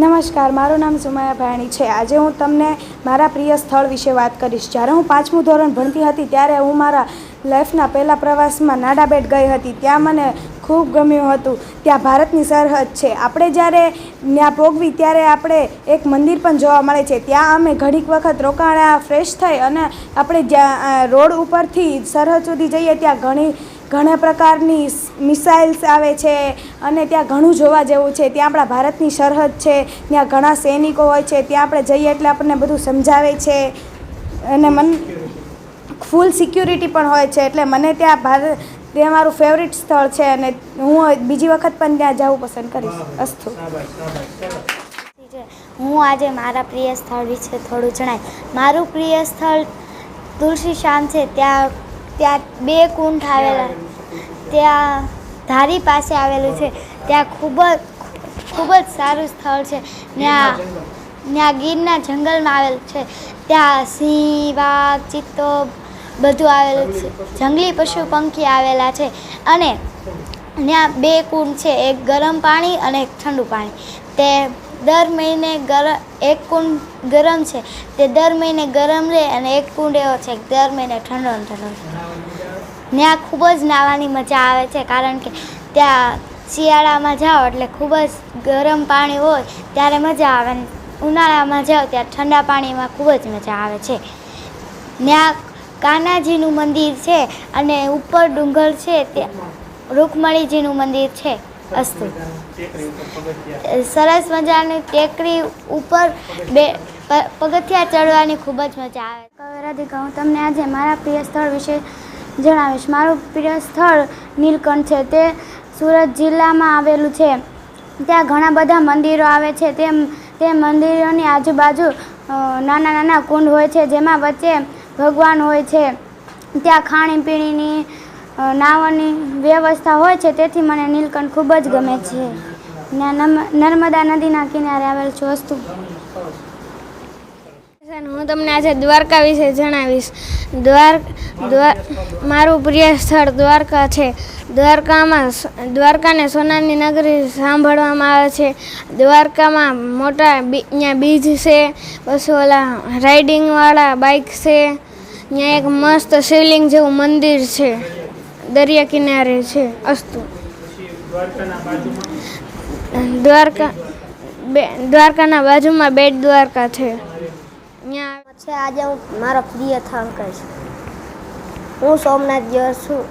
નમસ્કાર, મારું નામ સુમાયા ભાયાણી છે. આજે હું તમને મારા પ્રિય સ્થળ વિશે વાત કરીશ. જ્યારે હું પાંચમું ધોરણ ભણતી હતી, ત્યારે હું મારા લાઈફના પહેલા પ્રવાસમાં નાડાબેટ ગઈ હતી. ત્યાં મને ખૂબ ગમ્યું હતું. ત્યાં ભારતની સરહદ છે. આપણે જ્યારે ત્યાં પોગવી ત્યારે આપણે એક મંદિર પણ જોવા મળે છે. ત્યાં અમે ઘડીક વખત રોકાણા, ફ્રેશ થઈ અને આપણે જ્યાં રોડ ઉપરથી સરહદ સુધી જઈએ, ત્યાં ઘણી ઘણા પ્રકારની મિસાઇલ્સ આવે છે અને ત્યાં ઘણું જોવા જેવું છે. ત્યાં આપણા ભારતની સરહદ છે, ત્યાં ઘણા સૈનિકો હોય છે, ત્યાં આપણે જઈએ એટલે આપણને બધું સમજાવે છે. અને મન ફૂલ સિક્યુરિટી પણ હોય છે, એટલે મને ત્યાં ભારત તે મારું ફેવરિટ સ્થળ છે અને હું બીજી વખત પણ ત્યાં જવું પસંદ કરીશ. અસ્તુ. હું આજે મારા પ્રિય સ્થળ વિશે થોડું જણાય. મારું પ્રિય સ્થળ તુલસી શામ છે, ત્યાં ત્યાં બે કુંઠ આવેલા. ત્યાં ધારી પાસે આવેલું છે. ત્યાં ખૂબ જ ખૂબ જ સારું સ્થળ છે. ત્યાં ત્યાં ગીરના જંગલમાં આવેલું છે. ત્યાં સિંહ, વાઘ, ચિત્તો બધું આવેલું છે. જંગલી પશુ પંખી આવેલા છે. અને ત્યાં બે કુંડ છે. એક ગરમ પાણી અને એક ઠંડુ પાણી. તે દર મહિને ગરમ એક કુંડ ગરમ છે. તે દર મહિને ગરમ રહે અને એક કુંડ એવો છે કે દર મહિને ઠંડો ઠંડો. ત્યાં ખૂબ જ નાહવાની મજા આવે છે કારણ કે ત્યાં શિયાળામાં જાઓ એટલે ખૂબ જ ગરમ પાણી હોય ત્યારે મજા આવે ઉનાળામાં જાઓ ત્યારે ઠંડા પાણીમાં ખૂબ જ મજા આવે છે. ત્યાં કાનાજીનું મંદિર છે અને ઉપર ડુંગર છે ત્યાં રૂકમણીજીનું મંદિર છે. અસ્તુ. સરસ મજાની ટેકરી ઉપર બે પગથિયા ચડવાની ખૂબ જ મજા આવે. રાધિકા, હું તમને આજે મારા પ્રિય સ્થળ વિશે જણાવીશ. મારું પ્રિય સ્થળ નીલકંઠ છે. તે સુરત જિલ્લામાં આવેલું છે. ત્યાં ઘણા બધા મંદિરો આવે છે. તે તે મંદિરોની આજુબાજુ નાના નાના કુંડ હોય છે, જેમાં વચ્ચે ભગવાન હોય છે. ત્યાં ખાણીપીણીની અ, નાહવાની વ્યવસ્થા હોય છે તેથી મને નીલકંઠ ખૂબ જ ગમે છે. નર્મદા નદીના કિનારે આવેલ છું વસ્તુ. હું તમને આજે દ્વારકા વિશે જણાવીશ. દ્વાર મારું પ્રિય સ્થળ દ્વારકા છે. દ્વારકામાં દ્વારકાને સોનાની નગરી સાંભળવામાં આવે છે. દ્વારકામાં મોટા ત્યાં બીજ છે પછી ઓલા રાઇડિંગવાળા બાઇક છે. ત્યાં એક મસ્ત શિવલિંગ જેવું મંદિર છે. દરિયા કિનારે છે અસ્તુ. દ્વારકા દ્વારકાના બાજુમાં બેટ દ્વારકા છે. ત્યાં છે આજે હું મારો પ્રિય સ્થળ કહીશ. હું સોમનાથ ગયો છું.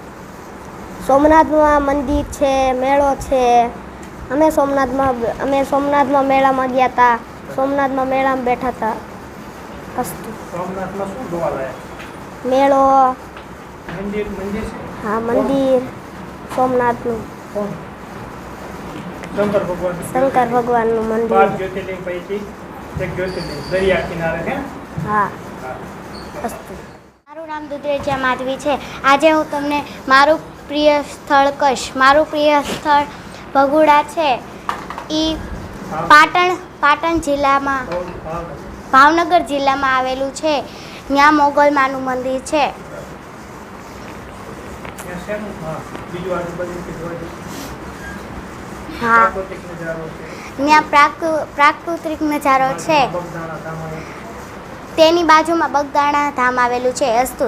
સોમનાથમાં મંદિર છે મેળો છે. અમે સોમનાથમાં અમે સોમનાથમાં મેળામાં ગયા હતા સોમનાથમાં મેળામાં બેઠા હતા અસ્તુ. મેળો. મંદિર મંદિર છે? હા મંદિર સોમનાથનું. શંકર ભગવાન. શંકર ભગવાનનું મંદિર. જ્યોતિર્લિંગ પૈકી એક જ્યોતિર્લિંગ દરિયા કિનારે હા. અસ્તુ મારું નામ દુધરેજા માધવી છે. આજે હું તમને મારું પ્રિય સ્થળ કહીશ. મારું પ્રિય સ્થળ ભગુડા છે. એ પાટણ પાટણ જિલ્લામાં ભાવનગર જિલ્લામાં આવેલું છે. ત્યાં મોગલમાનું મંદિર છે. હા બીજું આજુબાજુ પ્રાકૃતિક નજારો છે. ત્યાં પ્રાકૃતિક નજારો. તેની બાજુમાં બગદાણા ધામ આવેલું છે અસ્તુ